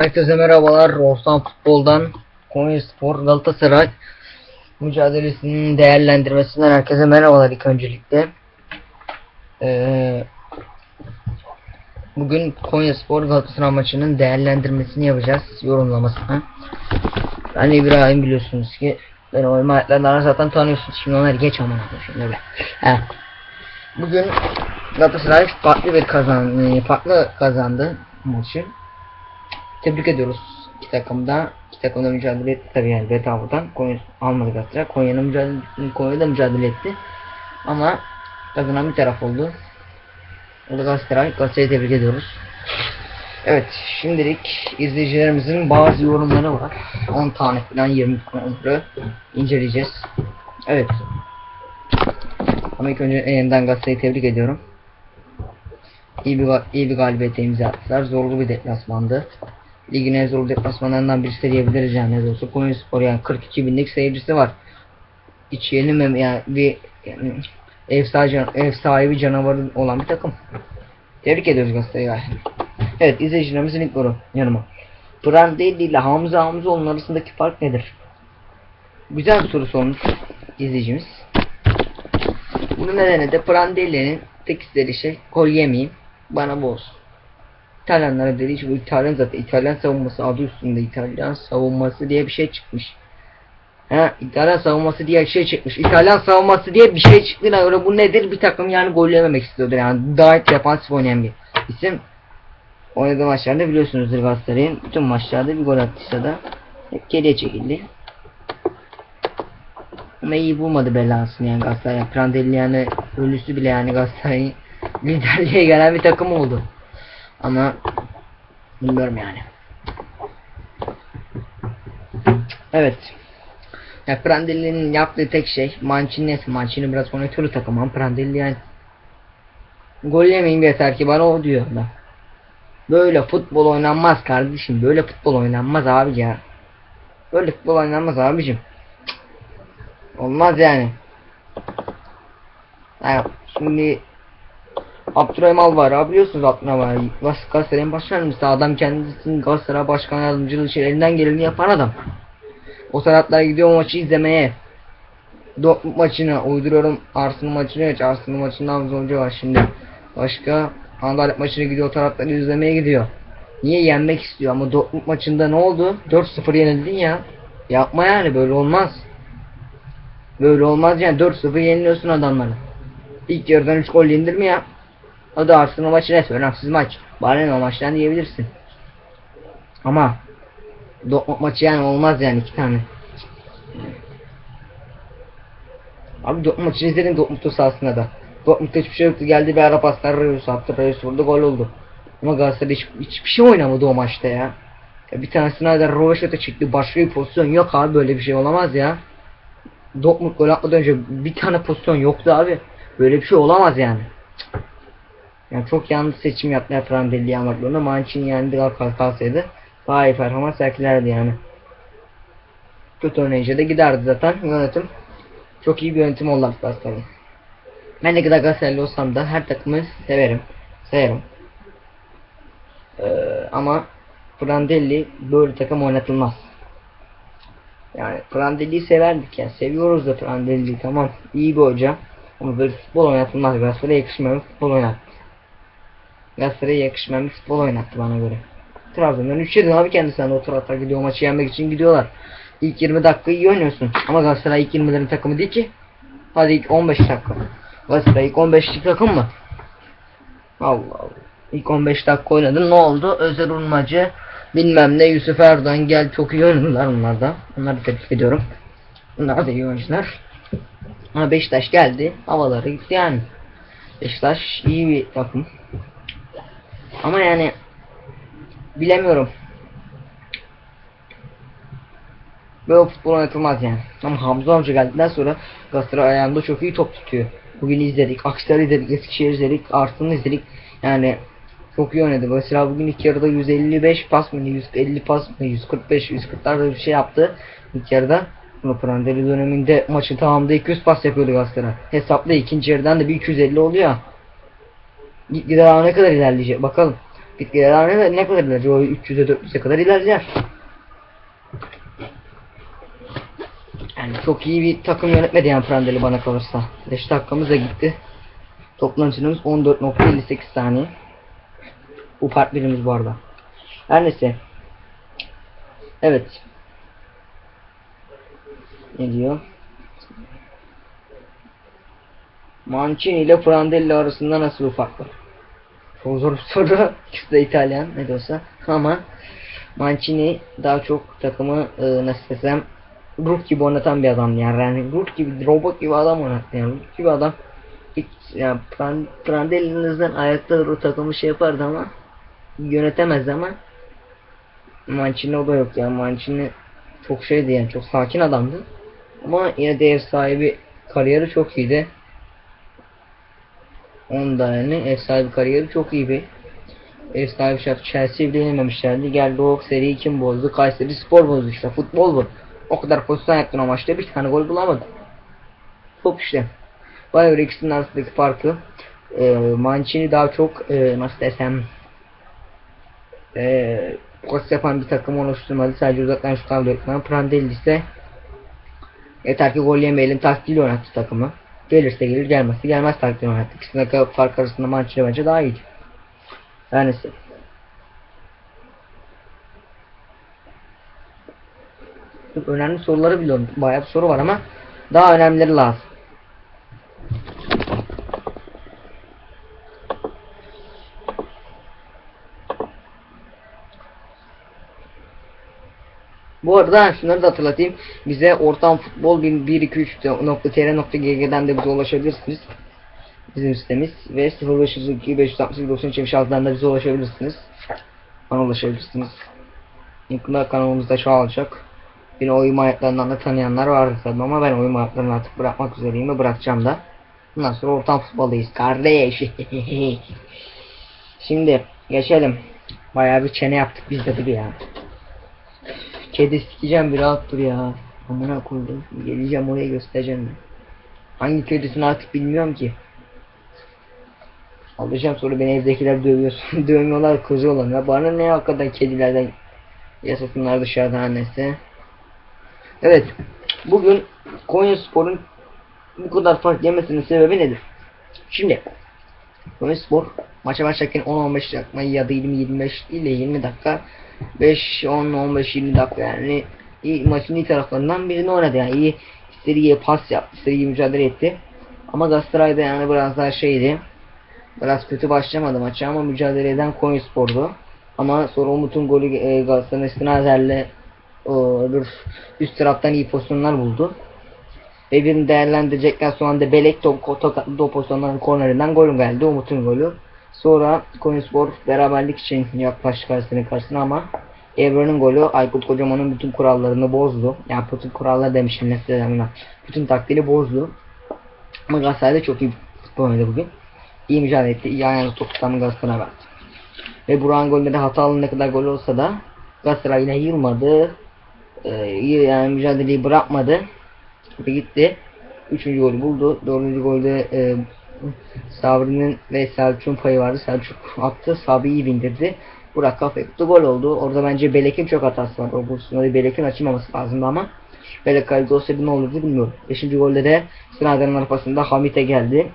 Herkese merhabalar. Rostan Futbol'dan Konya Spor Galatasaray mücadelesinin değerlendirmesinden herkese merhabalar ilk öncelikle. Ee, bugün Konya Spor Galatasaray maçının değerlendirmesini yapacağız. Yorumlamasını. Ben İbrahim biliyorsunuz ki ben oyun hayatlarından zaten tanıyorsunuz. Şimdi onları geç aman şimdi be. He. Bugün Galatasaray farklı bir kazan farklı kazandı maçı. Tebrik ediyoruz iki takımda. İki takım da mücadele etti tabii yani bedavadan. Konya almadı Galatasaray. Konya'nın mücadele, Konya'da mücadele etti. Ama kazanan bir taraf oldu. O da Galatasaray. Galatasaray'ı tebrik ediyoruz. Evet şimdilik izleyicilerimizin bazı yorumları var. 10 tane falan 20 tane inceleyeceğiz. Evet. Ama ilk önce yeniden Galatasaray'ı tebrik ediyorum. İyi bir, iyi bir galibiyete imza attılar. Zorlu bir deplasmandı. Ligin en zorlu deplasmanlarından birisi diyebiliriz yani ne olsa Konya Spor yani 42 binlik seyircisi var. Hiç yenilmem yani bir yani, ev, sahibi, ev sahibi canavarı olan bir takım. Tebrik ediyoruz Galatasaray'ı. Evet izleyicilerimizin ilk yoru yanıma. Prandelli ile Hamza Hamzoğlu'nun arasındaki fark nedir? Güzel bir soru sormuş izleyicimiz. Bunun nedeni de Prandelli'nin tek istediği şey gol bana bu olsun. İtalyanlara dediği için bu İtalyan zaten İtalyan savunması adı üstünde İtalyan savunması diye bir şey çıkmış. Ha İtalyan savunması diye bir şey çıkmış. İtalyan savunması diye bir şey çıktığına göre bu nedir? Bir takım yani gol yememek istiyordur yani. Daha defansif oynayan bir isim. Oynadığı maçlarda biliyorsunuzdur Galatasaray'ın bütün maçlarda bir gol attıysa da hep geriye çekildi. Ama iyi bulmadı belasını yani Galatasaray. Prandelli yani ölüsü bile yani Galatasaray'ın liderliğe gelen bir takım oldu. Ama bilmiyorum yani. Evet. Ya Prandelli'nin yaptığı tek şey Mancini Mancini biraz oynatıyor takım ama Prandelli yani gol yemeyeyim yeter ki bana o diyor da. Böyle futbol oynanmaz kardeşim. Böyle futbol oynanmaz abi ya. Böyle futbol oynanmaz abicim. Olmaz yani. Yani şimdi Abdurrahim Alvar biliyorsunuz Abdurrahim Alvar Galatasaray'ın başkan yardımcısı adam kendisinin Galatasaray başkan yardımcılığı için elinden geleni yapan adam. O taraflara gidiyor maçı izlemeye. Dortmund maçını uyduruyorum. Arsenal maçını evet Arsenal maçından zonca var şimdi. Başka Andalet maçını gidiyor. O tarafları izlemeye gidiyor. Niye yenmek istiyor? Ama Dortmund maçında ne oldu? 4-0 yenildin ya. Yapma yani. Böyle olmaz. Böyle olmaz yani. 4-0 yeniliyorsun adamları İlk yarıdan 3 gol yendir mi ya? O da Arsenal maçı net önemsiz maç. O maçtan diyebilirsin. Ama Dortmund maçı yani olmaz yani iki tane. Abi Dortmund maçını izledim Dortmund'un sahasında da. Dortmund'da hiçbir şey yoktu. Geldi bir ara paslar Reus attı. Reus vurdu gol oldu. Ama Galatasaray hiç, hiçbir şey oynamadı o maçta ya. ya bir tanesine de Rovaşat'a çıktı. Başka bir pozisyon yok abi böyle bir şey olamaz ya. Dortmund gol atmadan önce bir tane pozisyon yoktu abi. Böyle bir şey olamaz yani. Yani çok yanlış seçim yaptılar Prandelli yamaklarında. Mancini yendi kalsaydı daha iyi performans sergilerdi yani. Kötü oynayınca da giderdi zaten yönetim. Çok iyi bir yönetim oldu Galatasaray'ın. Ben ne kadar Galatasaraylı olsam da her takımı severim. Severim. Ee, ama Prandelli böyle takım oynatılmaz. Yani Prandelli'yi severdik ya. Seviyoruz da Prandelli'yi tamam. iyi bir hoca. Ama böyle futbol oynatılmaz. Galatasaray'a yakışmayan futbol oynattı. Galatasaray'a yakışmayan bir futbol oynattı bana göre. Trabzon'dan 3 yedin abi kendisinden o taraftar gidiyor maçı yenmek için gidiyorlar. İlk 20 dakika iyi oynuyorsun. Ama Galatasaray ilk 20'lerin takımı değil ki. Hadi ilk 15 dakika. Galatasaray ilk 15 takım mı? Allah Allah. İlk 15 dakika oynadın ne oldu? Özer Urmacı bilmem ne Yusuf Erdoğan gel çok iyi oynadılar onlar da. Onları tebrik ediyorum. Bunlar da iyi oyuncular. Ama Beşiktaş geldi. Havaları gitti yani. Beşiktaş iyi bir takım. Ama yani bilemiyorum. Böyle futbol oynatılmaz yani. Ama Hamza amca geldikten sonra Galatasaray ayağında çok iyi top tutuyor. Bugün izledik. Akhisar izledik. Eskişehir izledik. Arsenal izledik. Yani çok iyi oynadı. Mesela bugün ilk yarıda 155 pas mı 150 pas mı 145 140'larda bir şey yaptı ilk yarıda. Bunu Prandelli döneminde maçın tamamında 200 pas yapıyordu Galatasaray. Hesapla ikinci yarıdan da bir 250 oluyor. Gitgide daha ne kadar ilerleyecek bakalım. Gitgide daha ne, ne kadar ilerliyor? O 300'e 400'e kadar ilerler. Yani çok iyi bir takım yönetmedi yani Prandelli bana kalırsa. 5 dakikamız da gitti. Toplam süremiz 14.58 saniye. Bu part birimiz bu arada. Her neyse. Evet. Ne diyor? Mancini ile Prandelli arasında nasıl bir fark var? Çok zor bir soru. İkisi de İtalyan ne de olsa. Ama Mancini daha çok takımı e, nasıl desem ruh gibi oynatan bir adam yani. yani ruh gibi robot gibi adam oynattı yani ruh gibi adam hiç yani Pran- Prandelli'nizden ayakta o takımı şey yapardı ama yönetemezdi ama Mancini o da yok yani Mancini çok şeydi yani çok sakin adamdı ama yine de sahibi kariyeri çok iyiydi onun da yani ev sahibi kariyeri çok iyi bir ev sahibi şart Chelsea bile yenememişlerdi. Geldi o seriyi kim bozdu? Kayseri Spor bozdu işte. Futbol bu. O kadar pozisyon yaptın o maçta bir tane gol bulamadı. Top işte. Bayağı ikisinin arasındaki farkı. E, Mancini daha çok e, nasıl desem e, pas yapan bir takım oluşturmadı. Sadece uzaktan şut alıyor. Prandelli ise yeter ki gol yemeyelim. Taktiğiyle oynattı takımı. Gelirse gelir gelmezse gelmez taktiğiyle oynattı. İkisindeki fark arasında Mancini bence daha iyiydi. Yani önemli soruları biliyorum. Bayağı soru var ama daha önemlileri lazım. Bu arada şunları da hatırlatayım. Bize ortam futbol 123.tr.gg'den de bize ulaşabilirsiniz. Bizim sitemiz ve 0502 562 93 76'dan da bize ulaşabilirsiniz. Bana ulaşabilirsiniz. Yakında kanalımızda şu olacak. Beni oyun hayatlarından da tanıyanlar vardır tabii ama ben oyun hayatlarını artık bırakmak üzereyim ve bırakacağım da. Bundan sonra ortam futboldayız kardeş. Şimdi geçelim. Bayağı bir çene yaptık biz de dur ya. Kedi sikeceğim bir rahat dur ya. Amına koydum. Geleceğim oraya göstereceğim. Hangi kedisini artık bilmiyorum ki. Alacağım sonra beni evdekiler dövüyor. Dövmüyorlar kızıyorlar. Ya bana ne hakikaten kedilerden yasasınlar dışarıda annesi. Evet. Bugün Konya Spor'un bu kadar fark yemesinin sebebi nedir? Şimdi Konya Spor maça başlarken 10-15 dakika ya da 20-25 değil de 20 dakika 5 10 15 20 dakika yani. İyi, maçın iyi taraflarından birini oynadı yani. İyi seriye pas yaptı seriye mücadele etti. Ama Galatasaray'da yani biraz daha şeydi. Biraz kötü başlamadı maça ama mücadele eden Konyaspor'du ama sonra Umut'un golü e, Galatasaray'ın Stinader'le dur üst taraftan iyi pozisyonlar buldu. Ve birini değerlendirecekler. Sonra da Belek top, top, top pozisyonların kornerinden gol geldi. Umut'un golü Sonra Konyaspor beraberlik için yaklaştı karşısına karşısına ama Evren'in golü Aykut Kocaman'ın bütün kurallarını bozdu. Yani bütün kurallar demişim nefret Bütün taktiğini bozdu. Ama Galatasaray'da çok iyi futbol oynadı bugün. İyi mücadele etti. İyi ayağını top Galatasaray'a verdi. Ve Burak'ın golünde de hatalı ne kadar gol olsa da Galatasaray yine yılmadı. Ee, yani mücadeleyi bırakmadı. Ve gitti. Üçüncü golü buldu. Dördüncü golde e, Sabri'nin ve Selçuk'un payı vardı. Selçuk attı. Sabri iyi bindirdi. Burak kafa yaptı. Gol oldu. Orada bence Belek'in çok hatası var. O pozisyonda Belek'in açılmaması lazımdı ama Belek kalede olsaydı ne olurdu bilmiyorum. Beşinci golde de Snyder'ın arpasında Hamit'e geldi.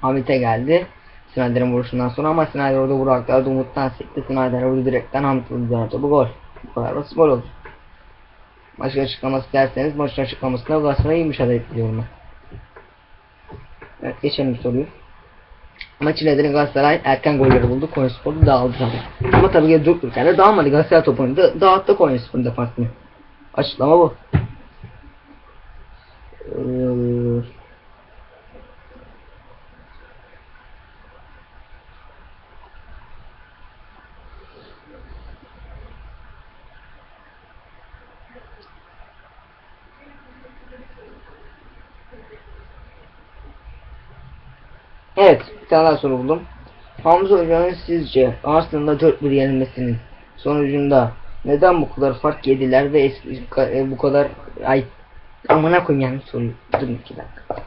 Hamit'e geldi. Snyder'ın vuruşundan sonra ama Snyder orada Burak'ta Umut'tan sekti. Snyder vurdu direkten Hamit vurdu. Bu gol. Bu kadar basit gol oldu. Maçın açıklaması derseniz maçın açıklamasında Galatasaray'ı mücadele ediyorum ben. Evet geçelim soruyu. Maçın nedeni Galatasaray erken golleri buldu. Konyaspor'u dağıldı tabii. Ama tabii ki dururken de dağılmadı. Galatasaray top oynadı. Dağıttı Konyaspor'un defansını. Açıklama bu. Ee, Evet, bir tane daha soru buldum. Hamza Hoca'nın sizce Arsenal'da 4-1 yenilmesinin sonucunda neden bu kadar fark yediler ve eski, e, bu kadar ay amına koyayım yani soruyu. Durun iki dakika.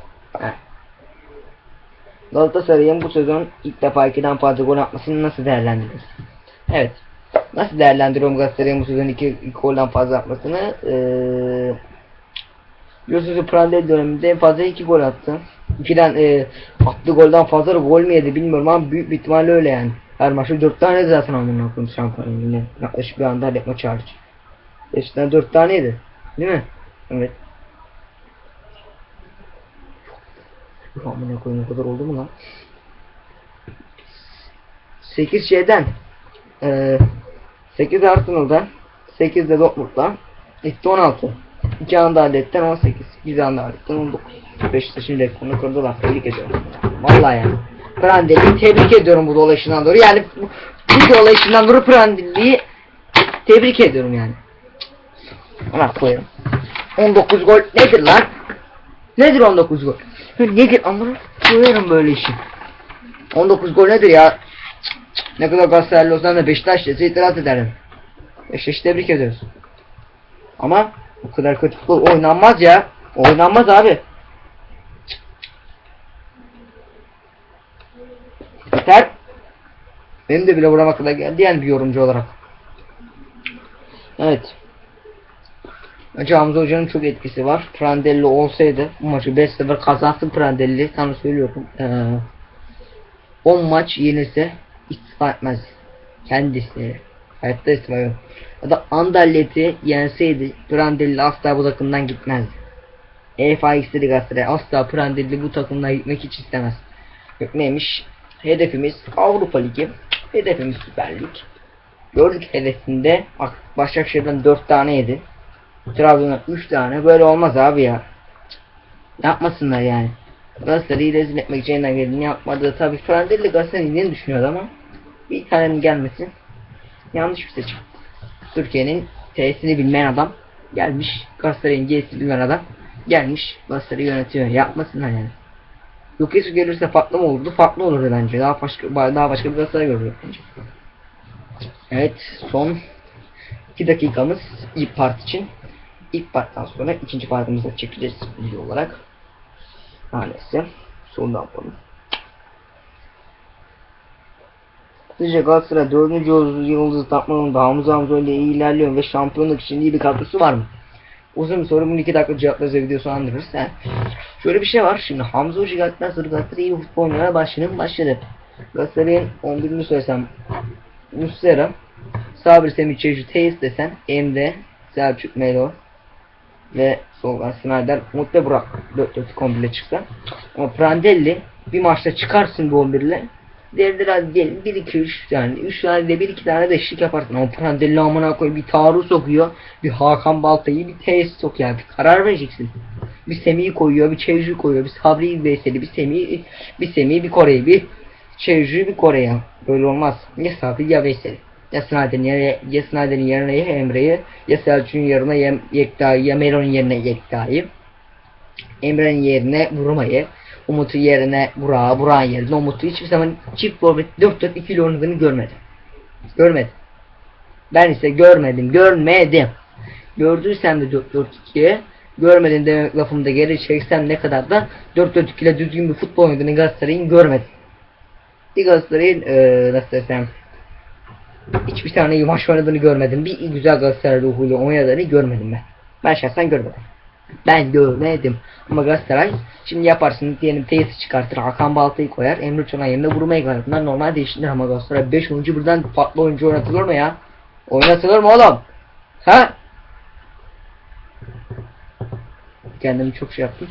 Galatasaray'ın bu sezon ilk defa 2'den fazla gol atmasını nasıl değerlendiririz? Evet. Nasıl değerlendiriyorum Galatasaray'ın bu sezon 2, 2 golden fazla atmasını? Ee, Biliyorsunuz Prandelli döneminde en fazla 2 gol attı. 2'den e, attığı golden fazla gol mü yedi bilmiyorum ama büyük bir ihtimalle öyle yani. Her maçta 4 tane zaten amına koyayım şampiyonun yine. Yaklaşık bir anda hallet maçı hariç. Eskiden 4 taneydi. Değil mi? Evet. Amına koyayım o kadar oldu mu lan? 8 şeyden eee 8 Arsenal'dan 8 de Dortmund'dan etti 16 2 Anderlet'ten 18 1 Anderlet'ten 19 Beşiktaş'ın rekorunu kırdılar. Tebrik ediyorum. Vallahi yani Prandelli'yi tebrik ediyorum bu dolayışından doğru. Yani bu, bu dolayışından doğru Prandelli'yi tebrik ediyorum yani. Ona koyarım 19 gol. Nedir lan? Nedir 19 gol? Nedir? Amına koyarım böyle işi. 19 gol nedir ya? Ne kadar Galatasaraylı olsam da Beşiktaş dese itiraz ederim. Beşiktaş'ı tebrik ediyoruz. Ama bu kadar kötü futbol oynanmaz ya. Oynanmaz abi. Yeter. Benim de bile vurama kadar geldi yani bir yorumcu olarak. Evet. Bence Hamza Hoca'nın çok etkisi var. Prandelli olsaydı bu maçı 5-0 kazansın Prandelli sana söylüyorum. Ee, 10 maç yenilse istifa etmez. Kendisi. Hayatta istifa. Ya da Anderlet'i yenseydi Prandelli asla bu takımdan gitmezdi. EFA istedi Galatasaray asla Prandelli bu takımdan gitmek hiç istemez. Yok neymiş? Hedefimiz Avrupa Ligi. Hedefimiz Süper Lig. Gördük hedefinde bak Başakşehir'den 4 tane yedi. Trabzon'dan 3 tane. Böyle olmaz abi ya. Yapmasınlar yani. Galatasaray'ı rezil etmek için elinden geldiğini yapmadı. Tabi Prandelli Galatasaray'ın ne düşünüyordu ama bir tanenin gelmesi yanlış bir seçim. Türkiye'nin T'sini bilmeyen adam gelmiş. Galatasaray'ın G'sini bilmeyen adam gelmiş. Galatasaray'ı yönetiyor. Yapmasınlar yani. Yesu gelirse farklı olurdu? Farklı olurdu bence. Daha başka daha başka bir Galatasaray görüyor bence. Evet son 2 dakikamız ilk part için. İlk parttan sonra ikinci partımızı çekeceğiz video olarak. Maalesef. Sondan yapalım. Sizce Galatasaray 4. yıldızı, yıldızı takmanın Hamza Hamza ile iyi ilerliyor ve şampiyonluk için iyi bir kadrosu var mı? Uzun bir soru bunu 2 dakika cevaplarız ve videosu andırırız. He. Şöyle bir şey var şimdi Hamza Hoca geldikten sonra Galatasaray iyi bir futbol oynamaya başladı başladı. Galatasaray'ın 11'ini söylesem Muslera, Sabri Semih Çeşit Teis desen Emre, Selçuk Melo ve Solgan Snyder Umut ve Burak 4-4 komple çıksa. Ama Prandelli bir maçta çıkarsın bu 11 ile Derdir hadi diyelim 1 2 3 yani 3 tane de 1 2 tane de eşlik yaparsın. Ama Prandelli amına koy bir Tarık sokuyor. Bir Hakan Balta'yı bir Teis sokuyor. Yani bir karar vereceksin. Bir Semih'i koyuyor, bir Çevcu koyuyor, bir Sabri'yi Veysel'i, bir Semih'i, bir Semih'i, bir Kore'yi, bir Çevcu'yu, bir Kore'yi. Böyle olmaz. Ya Sabri ya Veysel'i. Ya Snyder'in yerine, ya Snyder'in yerine ya Emre'yi, ya Selçuk'un yerine ya Yekta'yı, ya Meron'un yerine Yekta'yı. Emre'nin yerine Vurmayı, Umut'un yerine Burak'ı, Burak'ın yerine Umut'u hiçbir zaman çift forvet 4-4 ikili oynadığını görmedim. Görmedim. Ben ise görmedim, görmedim. Gördüysem de 4-4-2'ye görmedim demek lafımda geri çeksem ne kadar da 4-4-2 ile düzgün bir futbol oynadığını Galatasaray'ın görmedim. Bir Galatasaray'ın ee, nasıl desem hiçbir tane maç oynadığını görmedim. Bir güzel Galatasaray ruhuyla oynadığını görmedim ben. Ben şahsen görmedim. Ben görmedim. Ama Galatasaray şimdi yaparsın diyelim tesis çıkartır. Hakan Balta'yı koyar. Emre Çolak'ın yerine vurmayı koyar. Bunlar normal değişiklikler ama Galatasaray 5 oyuncu birden farklı oyuncu oynatılır mı ya? Oynatılır mı oğlum? Ha? Kendimi çok şey yaptım.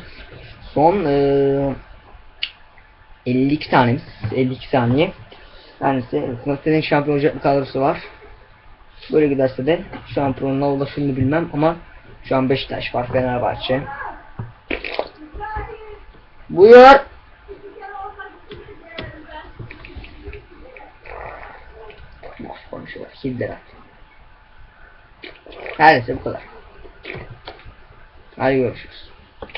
Son eee 52 tanemiz. 52 saniye. Yani Galatasaray'ın şampiyon olacak bir kadrosu var. Böyle giderse de şampiyonluğa ulaşır mı bilmem ama şu an Beşiktaş var Fenerbahçe. Buyur. Boş konuşuyorlar. Hilder Her neyse bu kadar. Hadi görüşürüz.